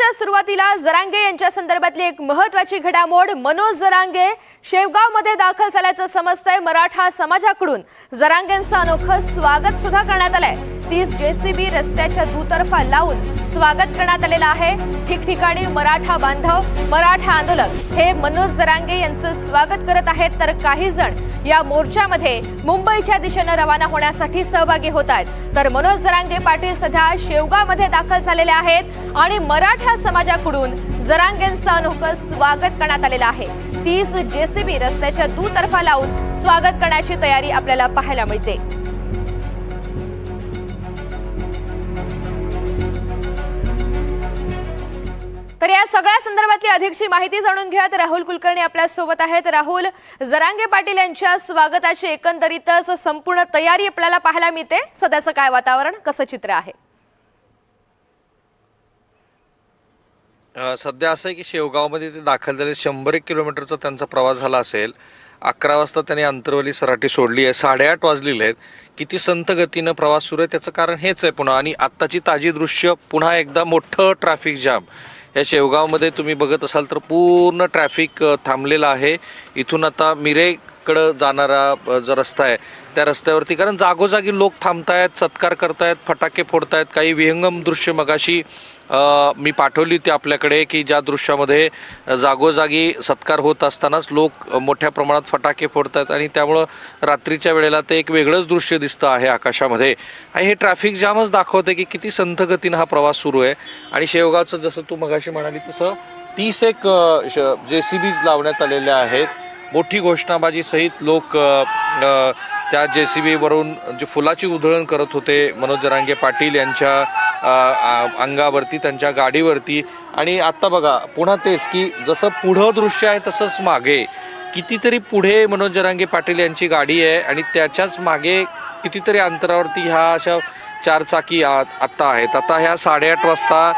चर्चेच्या सुरुवातीला जरांगे यांच्या संदर्भातली एक महत्वाची घडामोड. मनोज जरांगे शेवगावमध्ये दाखल झाल्याचं समजतंय. मराठा समाजाकडून जरांगेंचं अनोखं स्वागत सुद्धा करण्यात आलंय. तीस जेसीबी रस्त्याच्या दुतर्फा लावून स्वागत करण्यात आलेलं आहे. ठिकठिकाणी मराठा बांधव मराठा आंदोलक हे मनोज जरांगे यांचं स्वागत करत आहेत. तर काही जण या मोर्चामध्ये मुंबईच्या दिशेनं रवाना होण्यासाठी सहभागी होत आहेत. तर मनोज जरांगे पाटील सध्या शेवगावमध्ये दाखल झालेले आहेत आणि मराठा समाजाकडून जरांगेंचं अनोखं स्वागत करण्यात आलेलं आहे. तीस जेसीबी रस्त्याच्या दुतर्फा लावून स्वागत करण्याची तयारी आपल्याला पाहायला मिळते. तर या सगळ्या संदर्भातली अधिकची माहिती जाणून घ्या तर राहुल कुलकर्णी आपल्यासोबत आहेत. राहुल जरांगे पाटील यांच्या स्वागताची एकंदरीतच संपूर्ण तयारी आपल्याला पाहायला मिळते. सध्याचं काय वातावरण? कसं चित्र आहे? सध्या असं आहे की शेवगावमध्ये ते दाखल झाले. शंभर एक किलोमीटरचा त्यांचा प्रवास झाला असेल. अकरा वाजता त्यांनी अंतरवली सराटी सोडली आहे. साडेआठ वाजलेले आहेत. किती संत गतीनं प्रवास सुरू आहे त्याचं कारण हेच आहे पुन्हा. आणि आत्ताची ताजी दृश्य पुन्हा एकदा मोठं ट्रॅफिक जाम या शेवगावमध्ये तुम्ही बघत असाल तर पूर्ण ट्रॅफिक थांबलेलं आहे. इथून आता मिरे कडं जाणारा जो रस्ता आहे त्या रस्त्यावरती. कारण जागोजागी लोक थांबतायत सत्कार करतायत फटाके फोडतायत काही विहंगम दृश्य मगाशी मी पाठवली होती आपल्याकडे की ज्या दृश्यामध्ये जागोजागी सत्कार होत असतानाच लोक मोठ्या प्रमाणात फटाके फोडतात आणि त्यामुळं रात्रीच्या वेळेला ते एक वेगळंच दृश्य दिसतं आहे आकाशामध्ये. आणि हे ट्रॅफिक जामच दाखवते की किती संथगतीनं हा प्रवास सुरू आहे. आणि शेवगावचं जसं तू मगाशी म्हणाली तसं तीस एक जे सी बीज लावण्यात आलेल्या आहेत. मोठी घोषणाबाजी सहित लोक त्या जे सी बीवरून जे फुलाची उधळण करत होते मनोज जरांगे पाटील यांच्या अंगावरती त्यांच्या गाडीवरती. आणि आत्ता बघा पुन्हा तेच की जसं पुढं दृश्य आहे तसंच मागे. कितीतरी पुढे मनोज जरांगे पाटील यांची गाडी आहे आणि त्याच्याच मागे कितीतरी अंतरावरती ह्या अशा चार चाकी आत्ता आहेत. आता ह्या साडेआठ वाजता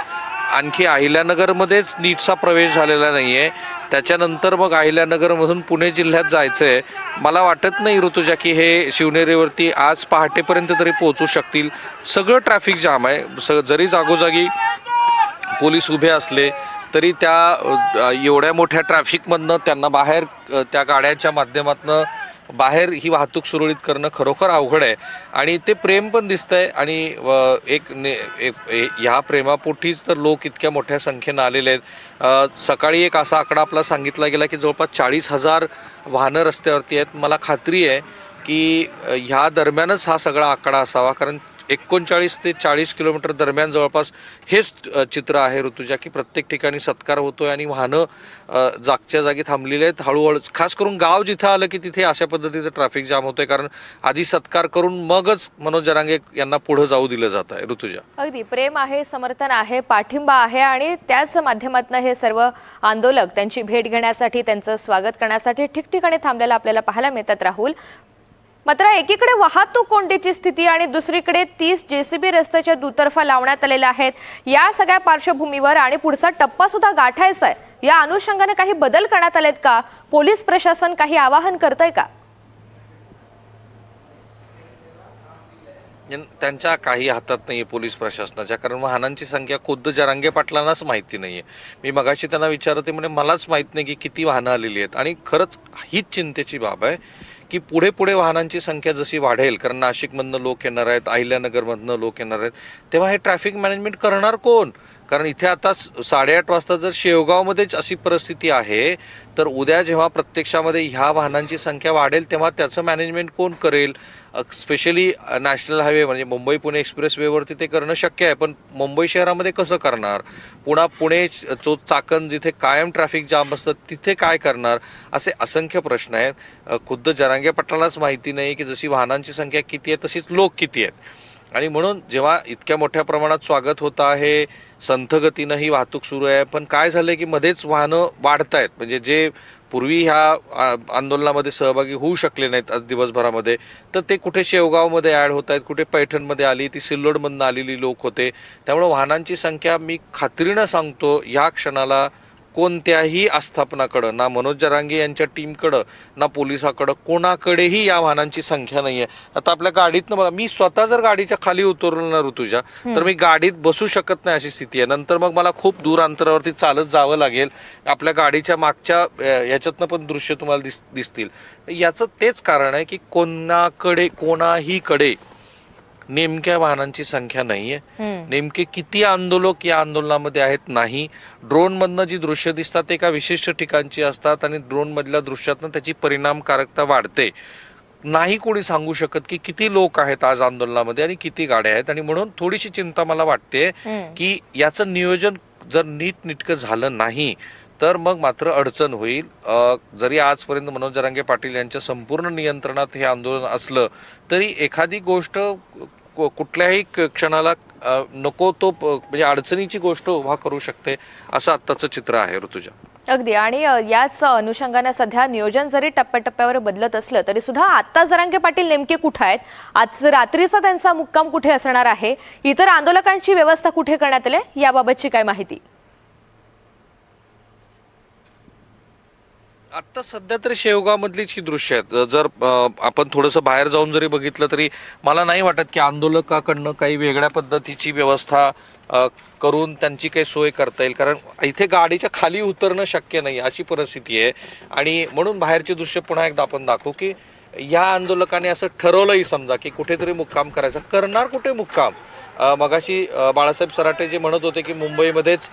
आणखी अहिल्यानगरमध्येच नीटचा प्रवेश झालेला नाही आहे त्याच्यानंतर मग अहिल्यानगरमधून पुणे जिल्ह्यात जायचं आहे मला वाटत नाही ऋतुजा की हे शिवनेरीवरती आज पहाटेपर्यंत तरी पोहोचू शकतील. सगळं ट्रॅफिक जाम आहे. स जरी जागोजागी पोलीस उभे असले तरी त्या एवढ्या मोठ्या ट्रॅफिकमधनं त्यांना बाहेर त्या गाड्यांच्या माध्यमातनं बाहेर ही वाहतूक सुरळीत करणं खरोखर अवघड आहे. आणि ते प्रेम पण दिसतंय. आणि एक ने एक- ए- ह्या प्रेमापोटीच तर लोक इतक्या मोठ्या संख्येनं आलेले आहेत. सकाळी एक असा आकडा आपला सांगितला गेला की जवळपास चाळीस हजार वाहनं रस्त्यावरती आहेत. मला खात्री आहे की ह्या दरम्यानच हा सगळा आकडा असावा. कारण एकोणचाळीस ते चाळीस किलोमीटर दरम्यान जवळपास हेच चित्र आहे ऋतुजा की प्रत्येक ठिकाणी सत्कार होतोय आणि वाहनं जागच्या जागी थांबलेले आहेत. हळूहळू खास करून गाव जिथं आलं की तिथे अशा पद्धतीचं ट्रॅफिक जाम होतोय. कारण आधी सत्कार करून मगच मनोज जरांगे यांना पुढं जाऊ दिलं जात आहे. ऋतुजा. अगदी. प्रेम आहे समर्थन आहे पाठिंबा आहे आणि त्याच माध्यमातून हे सर्व आंदोलक त्यांची भेट घेण्यासाठी त्यांचं स्वागत करण्यासाठी ठिकठिकाणी थांबलेलं आपल्याला पाहायला मिळतात. राहुल मात्र एकीकडे वाहतूक कोंडीची स्थिती आणि दुसरीकडे तीस जेसीबी रस्त्याच्या दुतर्फा लावण्यात आलेल्या आहेत. या सगळ्या पार्श्वभूमीवर आणि पुढचा टप्पा सुद्धा गाठायचा आहे. या अनुषंगाने काही बदल करण्यात आलेत का? पोलीस प्रशासन काही आवाहन करतंय का? त्यांच्या काही हातात नाही आहे पोलीस प्रशासनाच्या कारण वाहनांची संख्या खुद्द जरांगे पाटलांनाच माहिती नाही आहे मी मगाशी त्यांना विचारते म्हणजे मलाच माहीत नाही की किती वाहनं आलेली आहेत. आणि खरंच हीच चिंतेची बाब आहे. की पुढे पुढे वाहनांची संख्या जशी वाढेल कारण नाशिकमधनं लोक येणार आहेत अहिल्यानगरमधनं लोक येणार आहेत तेव्हा हे ट्रॅफिक मॅनेजमेंट करणार कोण? कारण इथे आता साडेआठ वाजता जर शेवगावमध्येच अशी परिस्थिती आहे तर उद्या जेव्हा प्रत्यक्षामध्ये ह्या वाहनांची संख्या वाढेल तेव्हा त्याचं मॅनेजमेंट कोण करेल? स्पेशली नॅशनल हायवे म्हणजे मुंबई पुणे एक्सप्रेस वेवरती ते करणं शक्य आहे. पण मुंबई शहरामध्ये कसं करणार? पुन्हा पुणे चो चाकण जिथे कायम ट्रॅफिक जाम असतं तिथे काय करणार? असे असंख्य प्रश्न आहेत. खुद्द जरांगे पाटलांनाच माहिती नाही की जशी वाहनांची संख्या किती आहे तशीच लोक किती आहेत. आणि म्हणून जेव्हा इतक्या मोठ्या प्रमाणात स्वागत होतं आहे संथगतीनं ही वाहतूक सुरू आहे पण काय झालंय की मध्येच वाहनं वाढत आहेत म्हणजे जे पूर्वी ह्या आंदोलनामध्ये सहभागी होऊ शकले नाहीत आज दिवसभरामध्ये तर ते कुठे शेवगावमध्ये ॲड होत आहेत कुठे पैठणमध्ये आली ती सिल्लोडमधनं आलेली लोक होते. त्यामुळे वाहनांची संख्या मी खात्रीनं सांगतो ह्या क्षणाला कोणत्याही आस्थापनाकडं ना मनोज जरांगे यांच्या टीमकडं ना पोलिसाकडं कोणाकडेही या वाहनांची संख्या नाही आहे आता आपल्या गाडीतनं बघा मी स्वतः जर गाडीच्या खाली उतरलो ना ऋतुजा तर मी गाडीत बसू शकत नाही अशी स्थिती आहे. नंतर मग मला खूप दूर अंतरावरती चालत जावं लागेल. आपल्या गाडीच्या मागच्या याच्यातनं पण दृश्य तुम्हाला दिस दिसतील. याचं तेच कारण आहे की कोणाकडे कोणाहीकडे नेमक्या वाहनांची संख्या नाहीये. नेमके किती आंदोलक या आंदोलनामध्ये आहेत नाही. ड्रोन मधनं जी दृश्य दिसतात ते एका विशिष्ट ठिकाणची असतात आणि ड्रोन मधल्या दृश्यातनं त्याची परिणामकारकता वाढते. नाही कोणी सांगू शकत की किती लोक आहेत आज आंदोलनामध्ये आणि किती गाड्या आहेत. आणि म्हणून थोडीशी चिंता मला वाटते. की याचं नियोजन जर नीट नेटकं झालं नाही तर मग मात्र अडचण होईल. जरी आजपर्यंत मनोज जरांगे पाटील यांच्या संपूर्ण नियंत्रणात हे आंदोलन असलं तरी एखादी गोष्ट कुठल्याही क्षणाला नको तो म्हणजे अडचणीची गोष्ट उभा करू शकते असं आत्ताचं चित्र आहे ऋतुजा. अगदी. आणि याच अनुषंगाने सध्या नियोजन जरी टप्प्याटप्प्यावर बदलत असलं तरी सुद्धा आता जरांगे पाटील नेमके कुठे आहेत? आज रात्रीचा त्यांचा मुक्काम कुठे असणार आहे? इतर आंदोलकांची व्यवस्था कुठे करण्यात आली याबाबतची काय माहिती? आत्ता सध्या तरी शेवगावमधलीच ही दृश्य आहेत. जर अ, आपण थोडंसं बाहेर जाऊन जरी बघितलं तरी मला नाही वाटत की आंदोलकाकडनं काही वेगळ्या पद्धतीची व्यवस्था अ, करून त्यांची काही सोय करता येईल. कारण इथे गाडीच्या खाली उतरणं शक्य नाही अशी परिस्थिती आहे. आणि म्हणून बाहेरचे दृश्य पुन्हा एकदा आपण दाखवू की या आंदोलकाने असं ठरवलंही समजा की कुठेतरी मुक्काम करायचा. करणार कुठे मुक्काम? मगाशी बाळासाहेब सराटे जे म्हणत होते की मुंबईमध्येच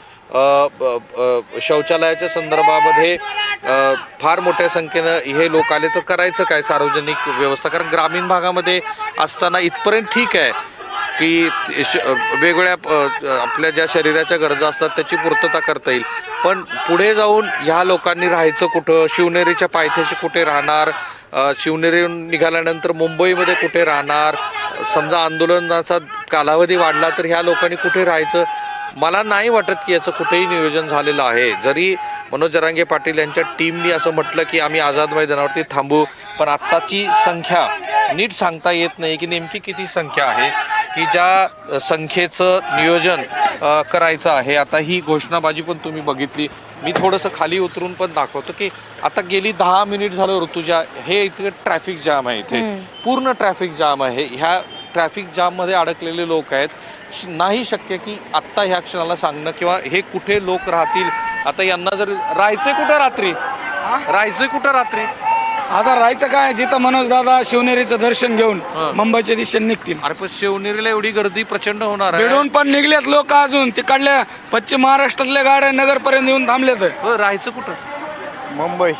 ब- शौचालयाच्या संदर्भामध्ये फार मोठ्या संख्येनं हे लोक आले. तर करायचं काय सार्वजनिक व्यवस्था? कारण ग्रामीण भागामध्ये असताना इथपर्यंत ठीक आहे की श- वेगवेगळ्या आपल्या ज्या शरीराच्या गरजा असतात त्याची पूर्तता करता येईल. पण पुढे जाऊन ह्या लोकांनी राहायचं कुठं? शिवनेरीच्या पायथ्याशी कुठे राहणार? शिवनेरीहून निघाल्यानंतर मुंबईमध्ये कुठे राहणार? समजा आंदोलनाचा कालावधी वाढला तर ह्या लोकांनी कुठे राहायचं? मला नाही वाटत की याचं कुठेही नियोजन झालेलं आहे. जरी मनोज जरांगे पाटील यांच्या टीमनी असं म्हटलं की आम्ही आझाद मैदानावरती थांबू पण आत्ताची संख्या नीट सांगता येत नाही की नेमकी किती संख्या आहे की ज्या संख्येचं नियोजन करायचं आहे. आता ही घोषणाबाजी पण तुम्ही बघितली. मी थोडंसं खाली उतरून पण दाखवतो की आता गेली दहा मिनिट झालं ऋतुजा हे इथे ट्रॅफिक जाम आहे इथे. पूर्ण ट्रॅफिक जाम आहे. ह्या ट्रॅफिक जाममध्ये अडकलेले लोक आहेत. नाही शक्य की आत्ता ह्या क्षणाला सांगणं किंवा हे कुठे लोक राहतील. आता यांना जर राहायचंय कुठं रात्री? राहायचंय कुठं रात्री? आता राहायचं काय? जिथं मनोज दादा शिवनेरीचं दर्शन घेऊन मुंबईच्या दिशेने निघतील. अरे पण शिवनेरीला एवढी गर्दी प्रचंड होणार आहे. भिडून पण निघलेत लोक अजून. तिकडल्या पश्चिम महाराष्ट्रातल्या गाड्या नगरपर्यंत येऊन थांबलेत. हो, राहायचं कुठं? मुंबई.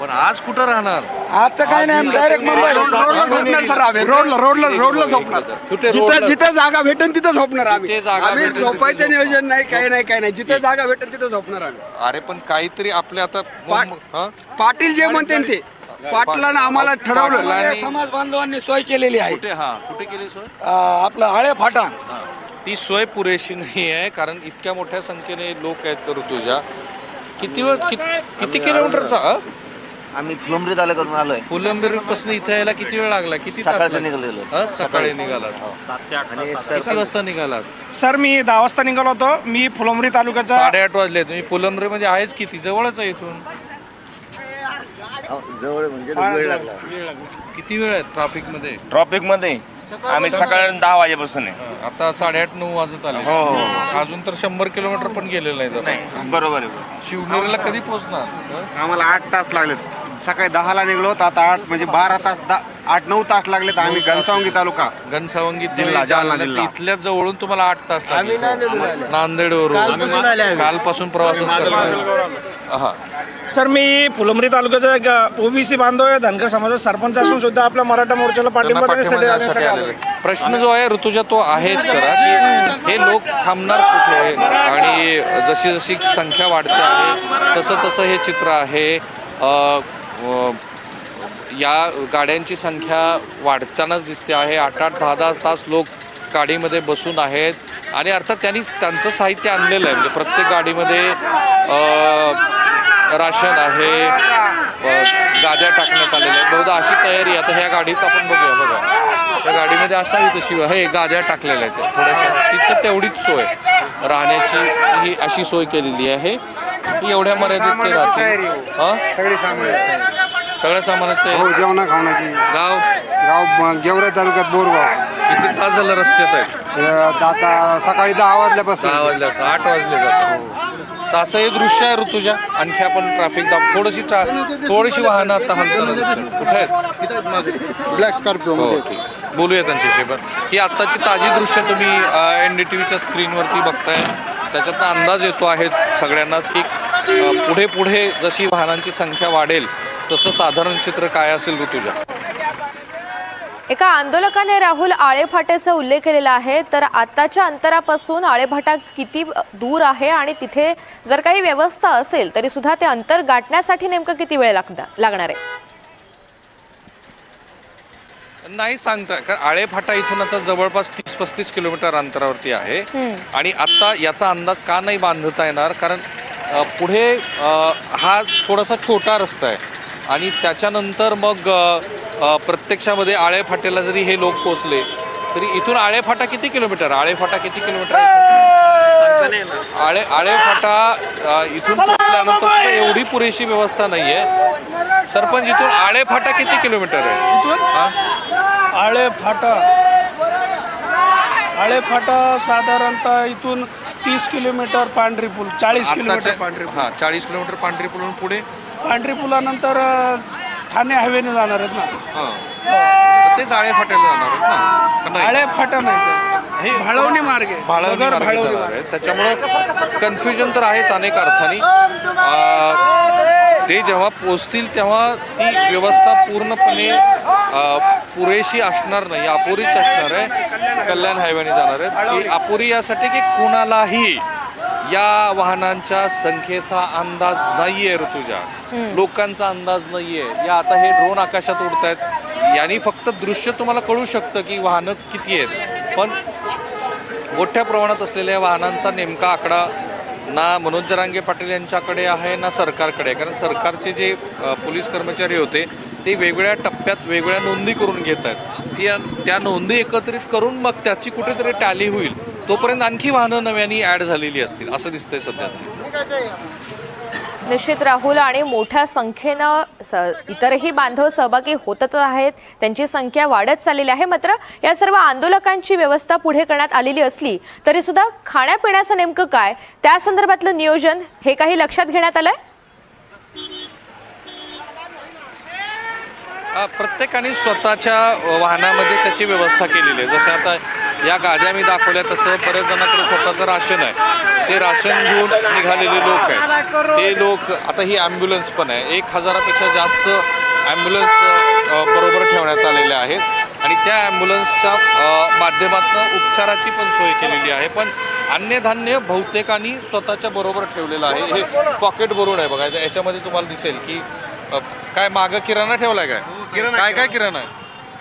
पण आज कुठं राहणार? आजचं काय नाही डायरेक्ट मुंबई रोडला झोपणार सर आम्ही रोडला रोडला रोडला झोपणार. कुठे जिथं रोडला? जिथं जागा भेटेन तिथं झोपणार आम्ही. जिथे जागा आम्ही भेटेल तिथे झोपायचं नियोजन नाही काही नाही काही नाही. जिथं जागा भेटेन तिथं झोपणार आम्ही. अरे पण काहीतरी आपल्या आता मुंब- हं? पाटील जे म्हणते ते. पाटलानं आम्हाला ठरवलं. पाटलांनी- समाज बांधवांनी सोय केलेली आहे. कुठे हा कुठे केली सोय? अं, आपलं हळे फाटा. हा. ती सोय पुरेशी नाही आहे कारण इतक्या मोठ्या संख्येने लोक आहेत तर ऋतुजा. किती वेळ कित- किती किलोमीटरचा आम्ही फुलंब्री तालुक्यातून आलोय. पासून इथे यायला किती वेळ लागला? किती तास सकाळचं लागले? निघालेलो. हं? सकाळी निघालात आणि किती वाजता निघालात? सर मी दहा वाजता निघालो होतो. मी फुलंब्री तालुक्याचा साडेआठ वाजले तुम्ही फुलंब्री मध्ये आहेच किती जवळच आहे इथून. जवळ म्हणजे वेळ लागला. किती वेळ आहे ट्रॅफिकमध्ये ट्रॉफिकमध्ये आम्ही सकाळी दहा वाजेपासून आहे. हं, आता साडेआठ नऊ वाजत आले. हो, हो. अजून तर शंभर किलोमीटर पण गेलेलं नाही आता. बरोबर आहे शिवनेरीला कधी पोहोचणार? हं? आम्हाला आठ तास लागलेत. सकाळी दहाला निघलो तर आता आठ म्हणजे बारा तास दा- आठ नऊ तास लागलेत आम्ही घनसावंगी तालुका. घनसावंगी जिल्हा, जालना जिल्हा. इथल्या जवळून तुम्हाला आठ तास नांदेड वरून कालपासून प्रवासच करताय. हा. सर मी फुलंब्री तालुक्याचा एक ओबीसी बांधव आहे धनगर समाजाचा सरपंच असून सुद्धा आपल्या मराठा मोर्चाला पाठिंबा देण्यासाठी देण्यासाठी. प्रश्न जो आहे ऋतुजा तो आहेच करा की हे लोक थांबणार कुठे? आणि जशी जशी संख्या वाढते आहे तसं तसं हे चित्र आहे. अ, अ, या गाड्यांची संख्या वाढतानाच दिसते आहे. आठ आठ दहा दहा तास लोक गाडीमध्ये बसून आहेत. आणि अर्थात त्यांनी त्यांचं साहित्य आणलेलं आहे. म्हणजे प्रत्येक गाडीमध्ये अ, राशन आहे. गाद्या टाकण्यात आलेल्या आहेत. बहुधा अशी तयारी आता ह्या गाडीत आपण बघूया बघा. त्या गाडीमध्ये असावी तशी. हे गाद्या टाकलेल्या आहेत. थोड्याशा तिथं तेवढीच सोय. राहण्याची ही अशी सोय केलेली आहे. की एवढ्या मर्यादित ते हा? सामान सगळ्या सामानात हो जेवणा खावण्याची. गाव? गाव म, गेवराई तालुक्यात बोरगाव. किती तास झालं रस्त्यात आहेत? अ, आता सकाळी दहा वाजल्यापासून. दहा वाजले असं आठ वाजले जातात. तर असं हे दृश्य आहे ऋतुजा. आणखी आपण ट्रॅफिक दाब थोडीशी ट्रा थोडीशी वाहनं आता हलताना दिसतात कुठे आहेत? ब्लॅक स्कॉर्पिओ हो ठीक. बोलूया त्यांच्याशी पण. ही आत्ताची ताजी दृश्य तुम्ही एन डी टी व्हीच्या स्क्रीनवरती बघताय. त्याच्यातनं अंदाज येतो आहे सगळ्यांनाच की अ, पुढे पुढे जशी वाहनांची संख्या वाढेल तसं साधारण चित्र काय असेल ऋतुजा? एका आंदोलकाने राहुल आळेफाट्याचा उल्लेख केलेला आहे. तर आताच्या अंतरापासून आळेफाटा किती दूर आहे आणि तिथे जर काही व्यवस्था असेल तरी सुद्धा ते अंतर गाठण्यासाठी नेमकं किती वेळ लागणार लागणार आहे? नाही सांगता कारण आळेफाटा इथून आता जवळपास तीस पस्तीस किलोमीटर अंतरावरती आहे. आणि आता याचा अंदाज का नाही बांधता येणार? कारण पुढे हा थोडासा छोटा रस्ता आहे. आणि त्याच्यानंतर मग प्रत्यक्षामध्ये आळेफाट्याला जरी हे लोक पोचले तरी इथून आळेफाटा किती किलोमीटर? आळेफाटा किती किलोमीटर? आहे? आळे आळेफाटा अ, इथून पोचल्यानंतर सुद्धा एवढी पुरेशी व्यवस्था नाहीये. सरपंच इथून आळेफाटा किती किलोमीटर आहे? इथून? आळे फाटा. आळे फाटा साधारणतः इथून तीस किलोमीटर पांढरी पूल चाळीस किलोमीटर पांढरी हा चाळीस किलोमीटर पांढरी पुलून पुढे. पांढरी पुलानंतर ठाणे हायवेने जाणार आहेत ना. हा. आळे फाट्याला जाणार आहेत ना. का नाही? आळे फाटा नाही सर. हे भाळवणी मार्ग. आहे भाळवणी नगर मार्गे भाळवणी जाणार मार्ग. आहेत. त्याच्यामुळं कन्फ्युजन तर आहेच अनेक अर्थाने. अं, ते जेव्हा पोचतील तेव्हा ती व्यवस्था पूर्णपणे अं, पुरेशी असणार नाही. अपुरीच असणार आहे. कल्याण हायवेने जाणार आहे की अपुरी यासाठी की कुणालाही या वाहनांच्या संख्येचा अंदाज नाहीये ऋतुजा लोकांचा अंदाज नाहीये. या आता हे ड्रोन आकाशात उडतायत. यांनी फक्त दृश्य तुम्हाला कळू शकतं की वाहनं किती आहेत. पण मोठ्या प्रमाणात असलेल्या वाहनांचा नेमका आकडा ना मनोज जरांगे पाटील यांच्याकडे आहे ना सरकारकडे. आहे कारण सरकारचे जे पोलीस कर्मचारी होते ते वेगवेगळ्या टप्प्यात वेगवेगळ्या नोंदी करून घेत आहेत त्या त्या नोंदी एकत्रित करून मग त्याची कुठेतरी टॅली होईल. तोपर्यंत आणखी वाहनं नव्याने ॲड झालेली असतील असं दिसतंय सध्या. निश्चित राहुल आणि मोठ्या संख्येनं स- इतरही बांधव सहभागी होतच आहेत. त्यांची संख्या वाढत चाललेली आहे. मात्र या सर्व आंदोलकांची व्यवस्था पुढे करण्यात आलेली असली तरी सुद्धा खाण्यापिण्याचं नेमकं काय? त्या संदर्भातलं नियोजन हे काही लक्षात घेण्यात आलंय? प्रत्येकाने स्वतःच्या वाहनामध्ये त्याची व्यवस्था केलेली आहे. जसं आता या गाद्या मी दाखवल्या तसं बऱ्याच जणांकडे स्वतःचं राशन आहे. ते राशन घेऊन निघालेले लोक आहेत. ते लोक आता ही ॲम्ब्युलन्स पण आहे. एक हजारापेक्षा जास्त ॲम्ब्युलन्स बरोबर ठेवण्यात आलेल्या आहेत. आणि त्या ॲम्ब्युलन्सच्या माध्यमातून उपचाराची पण सोय केलेली आहे. पण अन्नधान्य बहुतेकांनी स्वतःच्या बरोबर ठेवलेलं आहे. हे पॉकेट भरून आहे बघायचं याच्यामध्ये तुम्हाला दिसेल की काय मागं किराणा ठेवलाय काय? किराणा- काय काय किराणा आहे?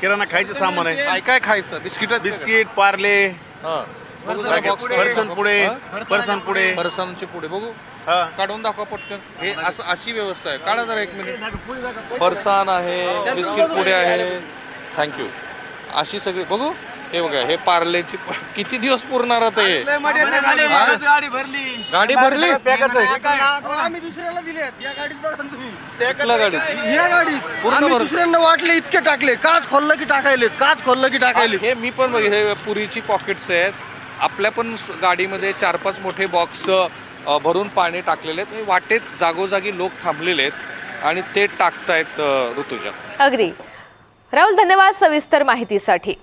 किराणा खायचं सामान आहे. काय काय खायचं? बिस्किट बिस्किट पार्ले बघू जरा box काढून. फरसन पुढे? फरसन पुढे. फरसाणचे पुढे. बघू. हा. काढून दाखवा पटकन. हे असं अशी व्यवस्था आहे. काढा जरा एक मिनिट. फरसाण आहे बिस्किट पुढे आहे. थँक्यू अशी सगळी बघू. हे बघा हे पार्लेची प- किती दिवस पुरणार आता हे? गाडी भरली गाडी भरली. कुठल्या गाडीत? या गाडीत. पूर्ण आम्ही भर- दुसऱ्यांना वाटले इतके टाकले. काच खोललं की टाकायलेत काच खोललं की टाकायले हे मी पण बघ हे पुरीची पॉकेट्स आहेत. आपल्या पण स- गाडीमध्ये चार पाच मोठे बॉक्स भरून पाणी टाकलेले आहेत. म्हणजे वाटेत जागोजागी लोक थांबलेले आहेत आणि ते टाकतायत अ, ऋतुजा. अगदी राहुल धन्यवाद सविस्तर माहितीसाठी.